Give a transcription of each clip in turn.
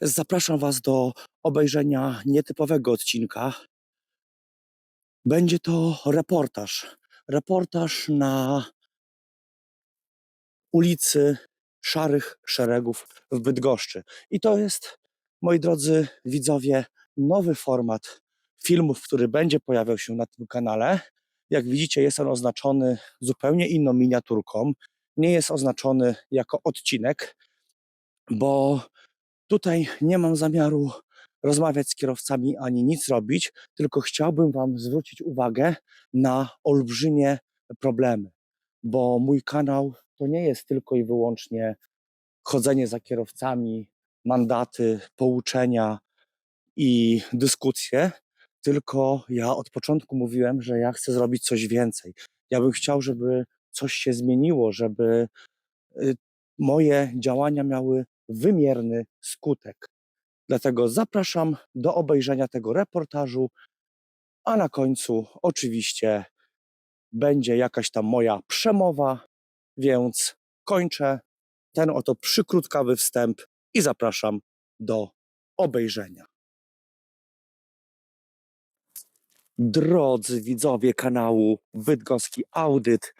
zapraszam Was do obejrzenia nietypowego odcinka. Będzie to reportaż. Reportaż na ulicy Szarych Szeregów w Bydgoszczy. I to jest, moi drodzy widzowie, nowy format filmów, który będzie pojawiał się na tym kanale. Jak widzicie, jest on oznaczony zupełnie inną miniaturką. Nie jest oznaczony jako odcinek, bo tutaj nie mam zamiaru rozmawiać z kierowcami ani nic robić, tylko chciałbym Wam zwrócić uwagę na olbrzymie problemy, bo mój kanał to nie jest tylko i wyłącznie chodzenie za kierowcami, mandaty, pouczenia i dyskusje, tylko ja od początku mówiłem, że ja chcę zrobić coś więcej. Ja bym chciał, żeby coś się zmieniło, żeby y, moje działania miały wymierny skutek. Dlatego zapraszam do obejrzenia tego reportażu, a na końcu oczywiście będzie jakaś tam moja przemowa, więc kończę ten oto przykrótkawy wstęp i zapraszam do obejrzenia. Drodzy widzowie kanału Bydgoski Audyt,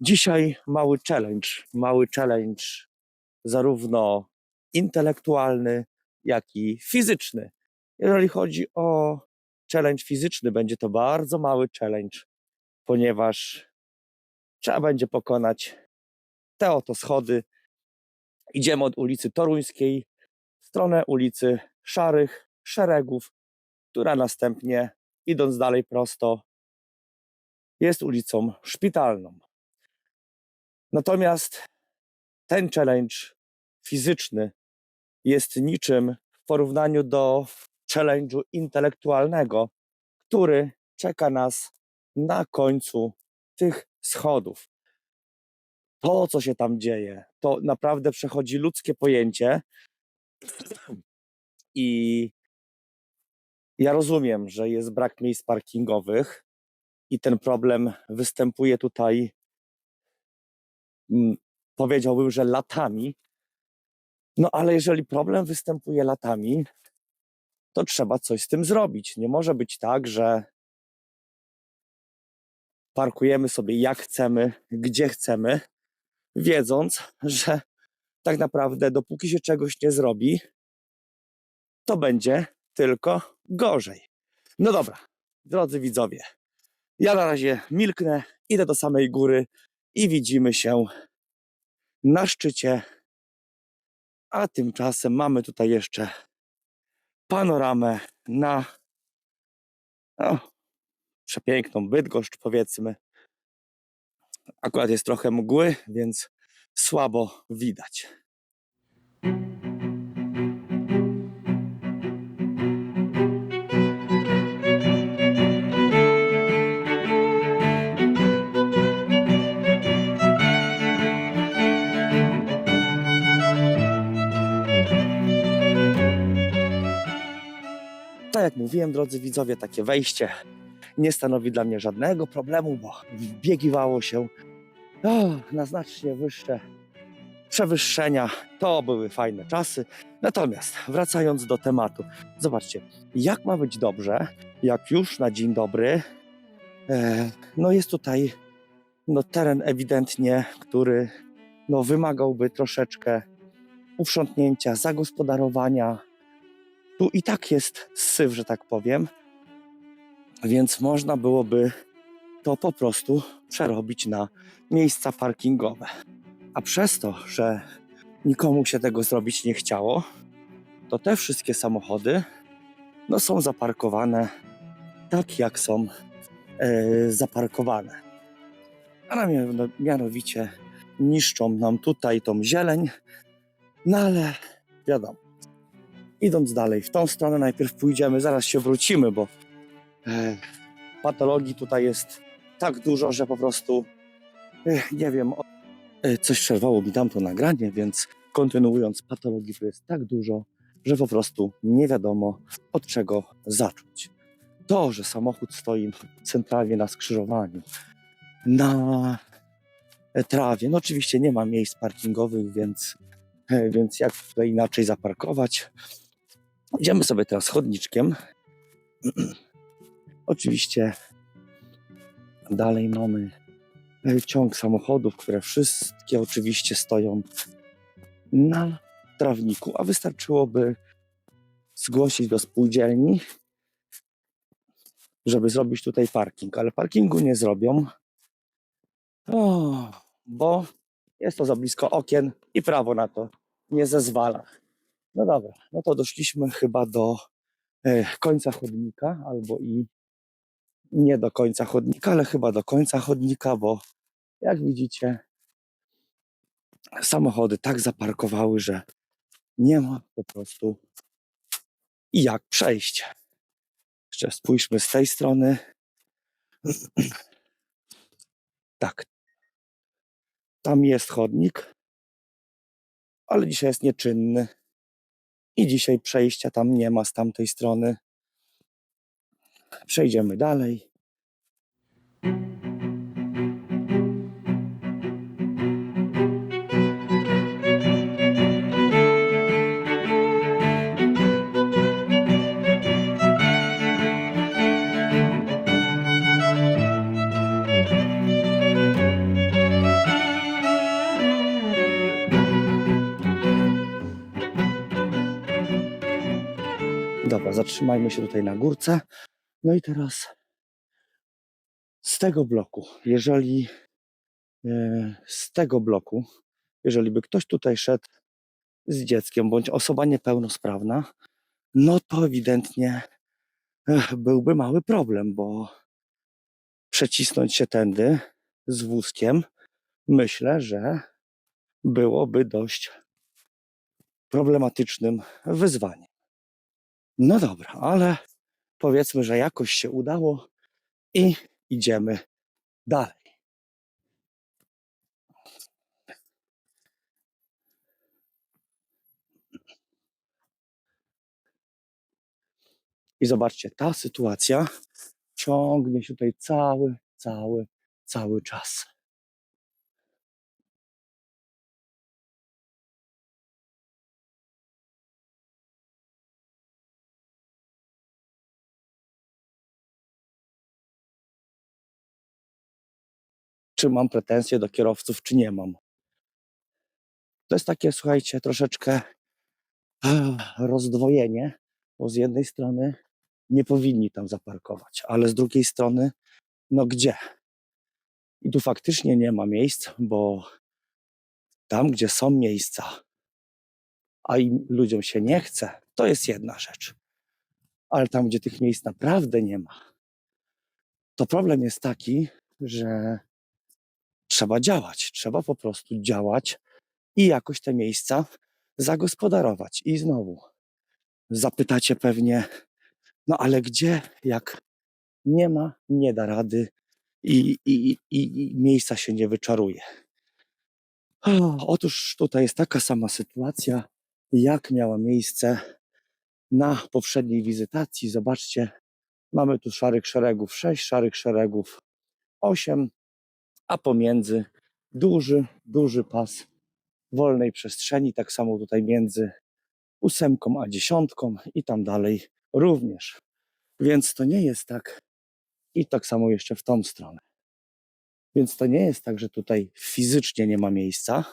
dzisiaj mały challenge, mały challenge zarówno intelektualny, jak i fizyczny. Jeżeli chodzi o challenge fizyczny, będzie to bardzo mały challenge, ponieważ trzeba będzie pokonać te oto schody. Idziemy od ulicy Toruńskiej w stronę ulicy Szarych Szeregów, która następnie, idąc dalej prosto, jest ulicą Szpitalną. Natomiast ten challenge fizyczny jest niczym w porównaniu do challenge'u intelektualnego, który czeka nas na końcu tych schodów. To, co się tam dzieje, to naprawdę przechodzi ludzkie pojęcie. I ja rozumiem, że jest brak miejsc parkingowych i ten problem występuje tutaj, mm, powiedziałbym, że latami. No ale jeżeli problem występuje latami, to trzeba coś z tym zrobić. Nie może być tak, że parkujemy sobie jak chcemy, gdzie chcemy, wiedząc, że tak naprawdę dopóki się czegoś nie zrobi, to będzie tylko gorzej. No dobra, drodzy widzowie, ja na razie milknę, idę do samej góry i widzimy się na szczycie. A tymczasem mamy tutaj jeszcze panoramę na no, przepiękną Bydgoszcz, powiedzmy. Akurat jest trochę mgły, więc słabo widać. Tak jak mówiłem, drodzy widzowie, takie wejście nie stanowi dla mnie żadnego problemu, bo wbiegiwało się o, na znacznie wyższe przewyższenia. To były fajne czasy. Natomiast wracając do tematu, zobaczcie, jak ma być dobrze, jak już na dzień dobry, e, no jest tutaj no, teren ewidentnie, który no, wymagałby troszeczkę uprzątnięcia, zagospodarowania. Tu i tak jest syf, że tak powiem, więc można byłoby to po prostu przerobić na miejsca parkingowe. A przez to, że nikomu się tego zrobić nie chciało, to te wszystkie samochody no, są zaparkowane tak, jak są e, zaparkowane. A miano- mianowicie niszczą nam tutaj tą zieleń, no ale wiadomo. Idąc dalej w tą stronę, najpierw pójdziemy, zaraz się wrócimy, bo e, patologii tutaj jest tak dużo, że po prostu eh, nie wiem, o- e, coś przerwało mi tamto nagranie, więc kontynuując, patologii tu jest tak dużo, że po prostu nie wiadomo od czego zacząć. To, że samochód stoi centralnie na skrzyżowaniu, na trawie, no oczywiście nie ma miejsc parkingowych, więc E, Więc jak tutaj inaczej zaparkować? Idziemy sobie teraz chodniczkiem. Oczywiście dalej mamy e, ciąg samochodów, które wszystkie oczywiście stoją na trawniku, a wystarczyłoby zgłosić do spółdzielni, żeby zrobić tutaj parking, ale parkingu nie zrobią, o, bo jest to za blisko okien i prawo na to nie zezwala. No dobra, no to doszliśmy chyba do e, końca chodnika, albo i nie do końca chodnika, ale chyba do końca chodnika, bo jak widzicie, samochody tak zaparkowały, że nie ma po prostu jak przejść. Jeszcze spójrzmy z tej strony. Tak. Tam jest chodnik, ale dzisiaj jest nieczynny. I dzisiaj przejścia tam nie ma z tamtej strony. Przejdziemy dalej. Dobra, zatrzymajmy się tutaj na górce. No i teraz z tego bloku, jeżeli e, z tego bloku, jeżeli by ktoś tutaj szedł z dzieckiem bądź osoba niepełnosprawna, no to ewidentnie byłby mały problem, bo przecisnąć się tędy z wózkiem, myślę, że byłoby dość problematycznym wyzwaniem. No dobra, ale powiedzmy, że jakoś się udało i idziemy dalej. I zobaczcie, ta sytuacja ciągnie się tutaj cały, cały, cały czas. Czy mam pretensje do kierowców, czy nie mam? To jest takie, słuchajcie, troszeczkę ech, rozdwojenie, bo z jednej strony nie powinni tam zaparkować, ale z drugiej strony, no gdzie? I tu faktycznie nie ma miejsc, bo tam, gdzie są miejsca, a im ludziom się nie chce, to jest jedna rzecz. Ale tam, gdzie tych miejsc naprawdę nie ma, to problem jest taki, że trzeba działać. Trzeba po prostu działać i jakoś te miejsca zagospodarować. I znowu zapytacie pewnie, no ale gdzie, jak nie ma, nie da rady i, i, i, i miejsca się nie wyczaruje. O, Otóż tutaj jest taka sama sytuacja, jak miała miejsce na poprzedniej wizytacji. Zobaczcie, mamy tu szarych szeregów 6, szarych szeregów 8, a pomiędzy duży, duży pas wolnej przestrzeni, tak samo tutaj między ósemką a dziesiątką i tam dalej również. Więc to nie jest tak i tak samo jeszcze w tą stronę. Więc to nie jest tak, że tutaj fizycznie nie ma miejsca,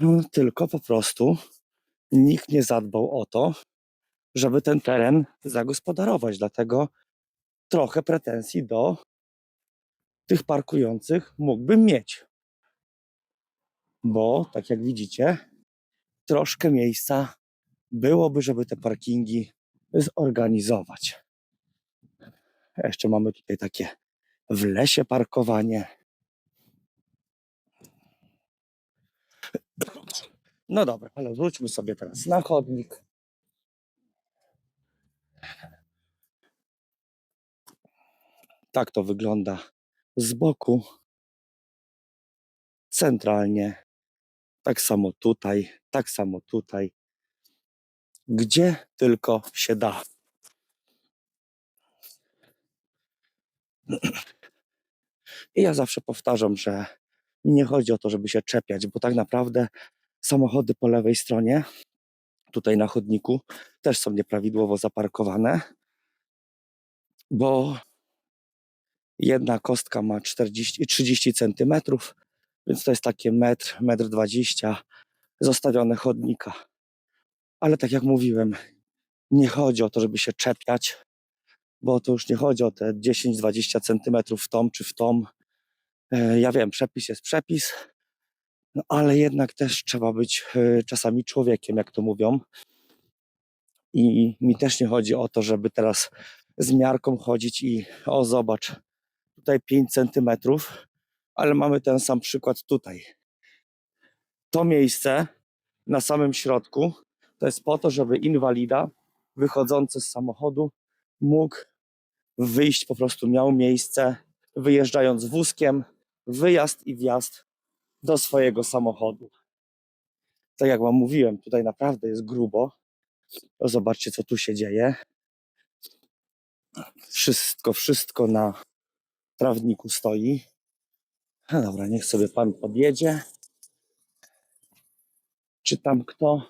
no, tylko po prostu nikt nie zadbał o to, żeby ten teren zagospodarować. Dlatego trochę pretensji do tych parkujących mógłbym mieć. Bo, tak jak widzicie, troszkę miejsca byłoby, żeby te parkingi zorganizować. Jeszcze mamy tutaj takie w lesie parkowanie. No dobra, ale wróćmy sobie teraz na chodnik. Tak to wygląda z boku. Centralnie. Tak samo tutaj, tak samo tutaj. Gdzie tylko się da. I ja zawsze powtarzam, że nie chodzi o to, żeby się czepiać, bo tak naprawdę Samochody po lewej stronie, tutaj na chodniku, też są nieprawidłowo zaparkowane, bo jedna kostka ma 40, 30 centymetrów, więc to jest takie metr, metr 20 zostawione chodnika. Ale tak jak mówiłem, nie chodzi o to, żeby się czepiać, bo to już nie chodzi o te 10-20 centymetrów w tom czy w tom. E, Ja wiem, przepis jest przepis, no ale jednak też trzeba być e, czasami człowiekiem, jak to mówią. I mi też nie chodzi o to, żeby teraz z miarką chodzić i o zobacz, tutaj 5 centymetrów, ale mamy ten sam przykład tutaj. To miejsce na samym środku to jest po to, żeby inwalida wychodzący z samochodu mógł wyjść, po prostu miał miejsce, wyjeżdżając wózkiem, wyjazd i wjazd do swojego samochodu. Tak jak wam mówiłem, tutaj naprawdę jest grubo. Zobaczcie, co tu się dzieje. Wszystko, wszystko na trawniku stoi. No dobra, niech sobie pan podjedzie. Czy tam kto?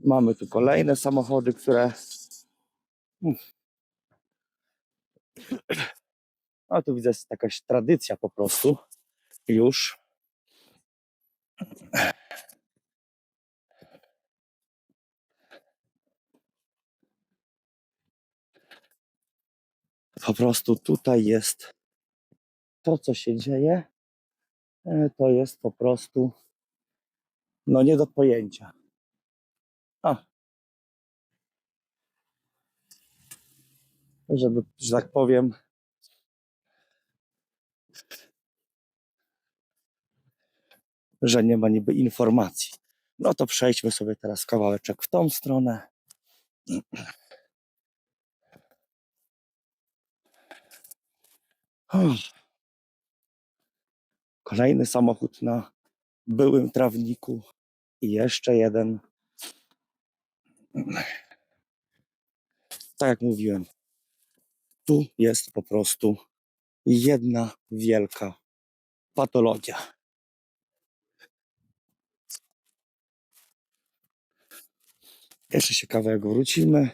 Mamy tu kolejne samochody, które. A tu widzę, jest jakaś tradycja po prostu. Już. Po prostu tutaj jest to, co się dzieje. e, To jest po prostu no nie do pojęcia. A. Żeby, że tak powiem, że nie ma niby informacji. No to przejdźmy sobie teraz kawałeczek w tą stronę. Uff. Kolejny samochód na byłym trawniku i jeszcze jeden. Tak jak mówiłem, tu jest po prostu jedna wielka patologia. Jeszcze się kawałek wrócimy.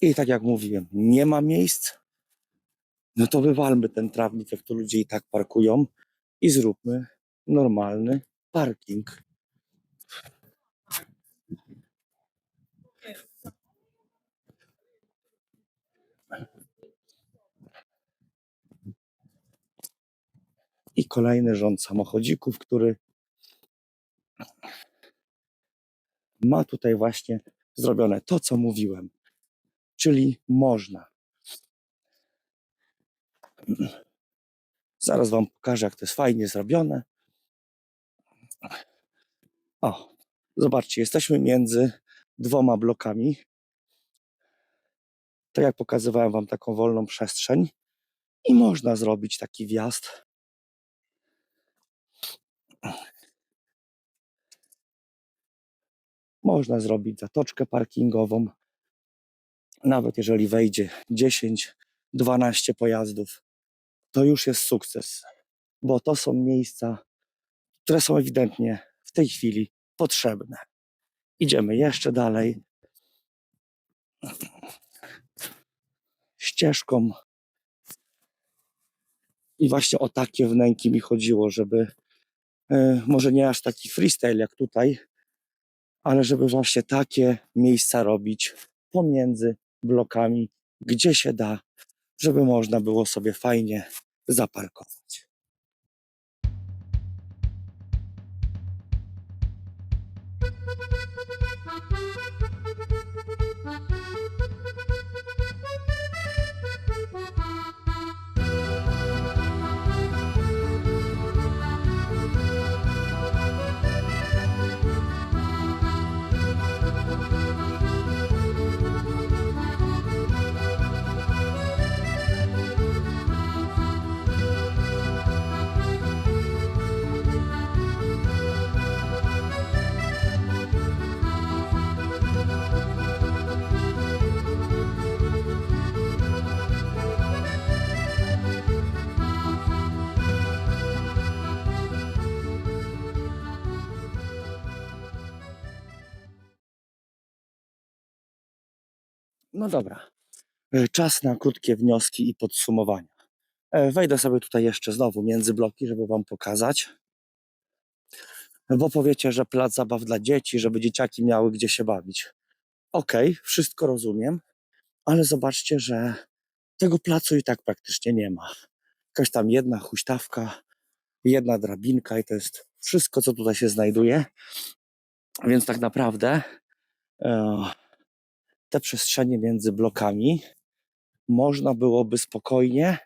I tak jak mówiłem, nie ma miejsc. No to wywalmy ten trawnik, jak to ludzie i tak parkują i zróbmy normalny parking. I kolejny rząd samochodzików, który ma tutaj właśnie zrobione to, co mówiłem. Czyli można. Zaraz Wam pokażę, jak to jest fajnie zrobione. O, zobaczcie, jesteśmy między dwoma blokami. To jak pokazywałem Wam taką wolną przestrzeń i można zrobić taki wjazd. Można zrobić zatoczkę parkingową. Nawet jeżeli wejdzie 10-12 pojazdów, to już jest sukces, bo to są miejsca, które są ewidentnie w tej chwili potrzebne. Idziemy jeszcze dalej. Ścieżką. I właśnie o takie wnęki mi chodziło, żeby e, może nie aż taki freestyle jak tutaj, ale żeby właśnie takie miejsca robić pomiędzy blokami, gdzie się da, żeby można było sobie fajnie zaparkować. No dobra. E, Czas na krótkie wnioski i podsumowania. E, Wejdę sobie tutaj jeszcze znowu między bloki, żeby Wam pokazać. Bo powiecie, że plac zabaw dla dzieci, żeby dzieciaki miały gdzie się bawić. Okej, wszystko rozumiem, ale zobaczcie, że tego placu i tak praktycznie nie ma. Jakaś tam jedna huśtawka, jedna drabinka i to jest wszystko, co tutaj się znajduje. Więc tak naprawdę e, te przestrzenie między blokami można byłoby spokojnie,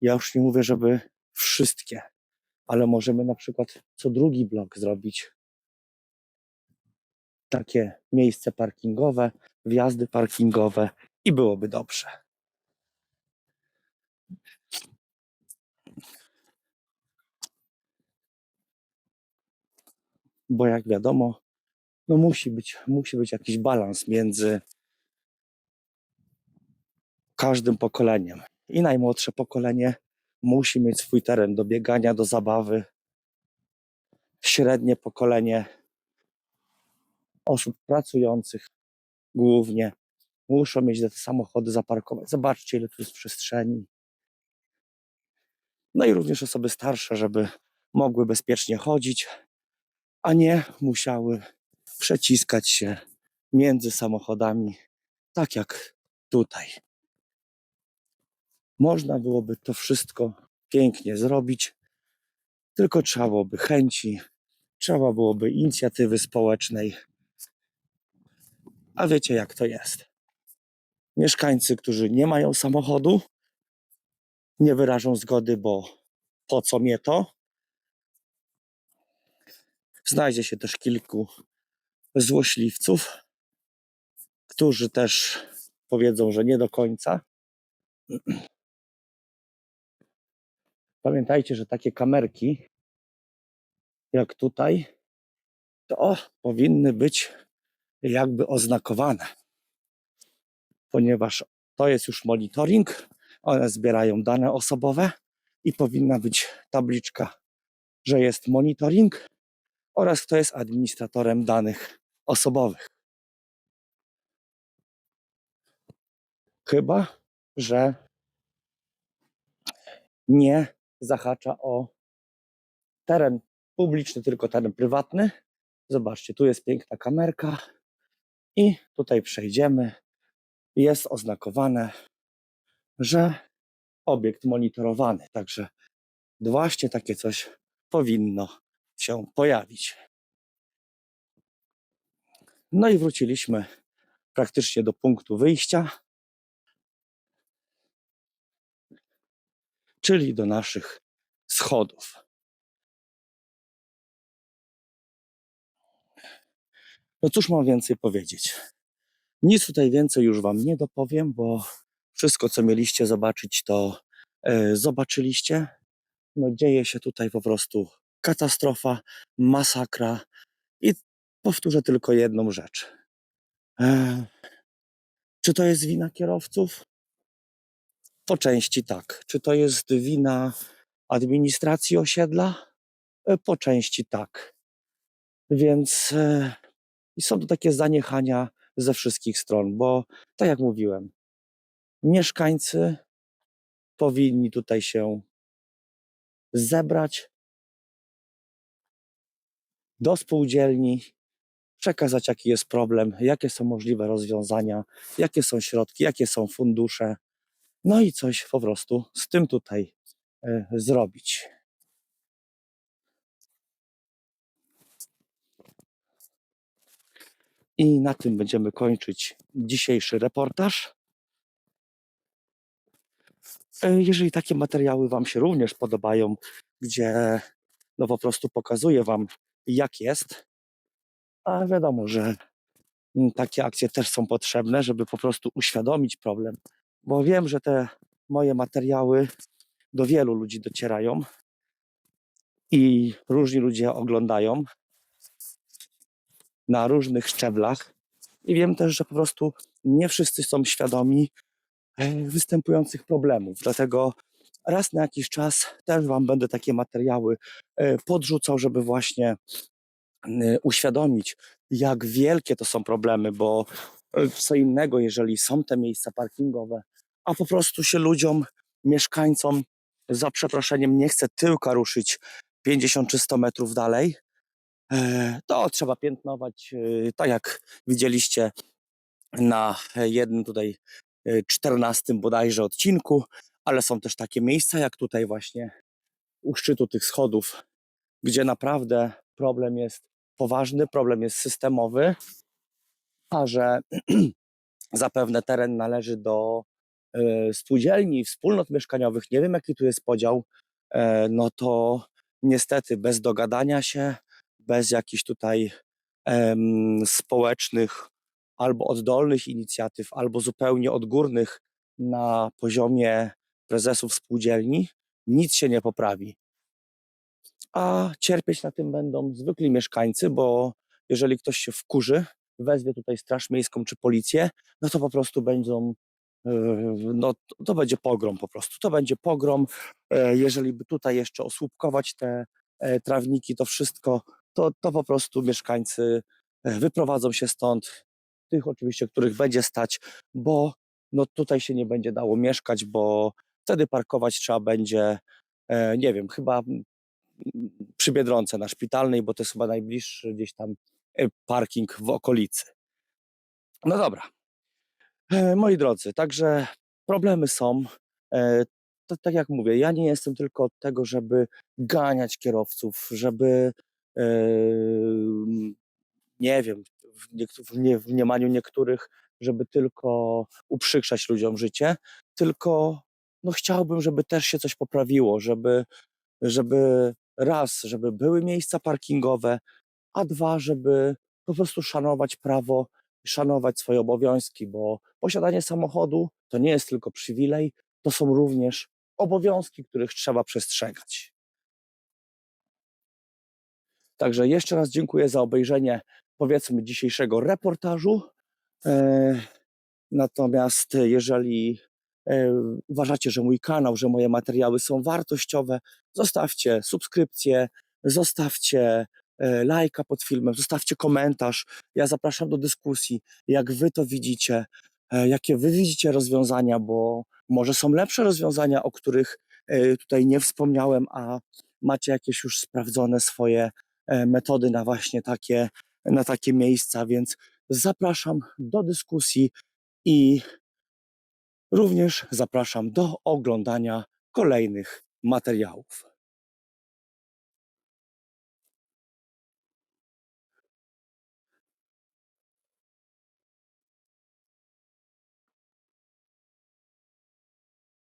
ja już nie mówię, żeby wszystkie, ale możemy na przykład co drugi blok zrobić takie miejsce parkingowe, wjazdy parkingowe i byłoby dobrze. Bo jak wiadomo, no musi być, musi być jakiś balans między każdym pokoleniem. I najmłodsze pokolenie musi mieć swój teren do biegania, do zabawy. Średnie pokolenie osób pracujących głównie muszą mieć te samochody zaparkować. Zobaczcie, ile tu jest przestrzeni. No i również osoby starsze, żeby mogły bezpiecznie chodzić, a nie musiały przeciskać się między samochodami, tak jak tutaj. Można byłoby to wszystko pięknie zrobić, tylko trzeba byłoby chęci, trzeba byłoby inicjatywy społecznej. A wiecie, jak to jest. Mieszkańcy, którzy nie mają samochodu, nie wyrażą zgody, bo po co mnie to? Znajdzie się też kilku złośliwców, którzy też powiedzą, że nie do końca. Pamiętajcie, że takie kamerki, jak tutaj, to powinny być jakby oznakowane, ponieważ to jest już monitoring, one zbierają dane osobowe i powinna być tabliczka, że jest monitoring oraz kto jest administratorem danych osobowych. Chyba, że nie zahacza o teren publiczny, tylko teren prywatny. Zobaczcie, tu jest piękna kamerka i tutaj przejdziemy. Jest oznakowane, że obiekt monitorowany. Także właśnie takie coś powinno się pojawić. No i wróciliśmy praktycznie do punktu wyjścia, czyli do naszych schodów. No cóż mam więcej powiedzieć? Nic tutaj więcej już Wam nie dopowiem, bo wszystko, co mieliście zobaczyć, to e, zobaczyliście. No dzieje się tutaj po prostu katastrofa, masakra powtórzę tylko jedną rzecz. E, czy to jest wina kierowców? Po części tak. Czy to jest wina administracji osiedla? E, Po części tak. Więc e, i są to takie zaniechania ze wszystkich stron, bo tak jak mówiłem, mieszkańcy powinni tutaj się zebrać do spółdzielni, przekazać jaki jest problem, jakie są możliwe rozwiązania, jakie są środki, jakie są fundusze, no i coś po prostu z tym tutaj e, zrobić. I na tym będziemy kończyć dzisiejszy reportaż. E, Jeżeli takie materiały Wam się również podobają, gdzie no po prostu pokazuję Wam, jak jest, a wiadomo, że mm, takie akcje też są potrzebne, żeby po prostu uświadomić problem, bo wiem, że te moje materiały do wielu ludzi docierają i różni ludzie oglądają na różnych szczeblach. I wiem też, że po prostu nie wszyscy są świadomi e, występujących problemów. Dlatego raz na jakiś czas też Wam będę takie materiały e, podrzucał, żeby właśnie uświadomić, jak wielkie to są problemy, bo e, co innego, jeżeli są te miejsca parkingowe, a po prostu się ludziom, mieszkańcom, za przeproszeniem, nie chce tyłka ruszyć 50 czy 100 metrów dalej, e, to trzeba piętnować, e, tak jak widzieliście na jednym tutaj e, 14 bodajże odcinku, ale są też takie miejsca jak tutaj właśnie u szczytu tych schodów, gdzie naprawdę problem jest poważny, problem jest systemowy, a że zapewne teren należy do e, spółdzielni, wspólnot mieszkaniowych, nie wiem jaki tu jest podział, e, no to niestety bez dogadania się, bez jakichś tutaj em, społecznych albo oddolnych inicjatyw, albo zupełnie odgórnych na poziomie prezesów spółdzielni, nic się nie poprawi. A cierpieć na tym będą zwykli mieszkańcy, bo jeżeli ktoś się wkurzy, wezwie tutaj Straż Miejską czy policję, no to po prostu będą, e, no to- będzie pogrom po prostu. To będzie pogrom. E, Jeżeli by tutaj jeszcze osłupkować te e, trawniki, to wszystko, to, to po prostu mieszkańcy wyprowadzą się stąd. Tych oczywiście, których będzie stać, bo no tutaj się nie będzie dało mieszkać, bo wtedy parkować trzeba będzie, nie wiem, chyba przy Biedronce na Szpitalnej, bo to jest chyba najbliższy gdzieś tam e, parking w okolicy. No dobra. E, Moi drodzy, także problemy są. E, To, tak jak mówię, ja nie jestem tylko od tego, żeby ganiać kierowców, żeby nie wiem, w, nie, w mniemaniu niektórych, żeby tylko uprzykrzać ludziom życie, tylko no chciałbym, żeby też się coś poprawiło, żeby, żeby raz, żeby były miejsca parkingowe, a dwa, żeby po prostu szanować prawo, szanować swoje obowiązki, bo posiadanie samochodu to nie jest tylko przywilej, to są również obowiązki, których trzeba przestrzegać. Także jeszcze raz dziękuję za obejrzenie, powiedzmy, dzisiejszego reportażu. E, Natomiast jeżeli uważacie, że mój kanał, że moje materiały są wartościowe, zostawcie subskrypcję, zostawcie e, lajka pod filmem, zostawcie komentarz. Ja zapraszam do dyskusji, jak wy to widzicie, e, jakie wy widzicie rozwiązania, bo może są lepsze rozwiązania, o których e, tutaj nie wspomniałem, a macie jakieś już sprawdzone swoje e, metody na właśnie takie, na takie miejsca, więc zapraszam do dyskusji i również zapraszam do oglądania kolejnych materiałów.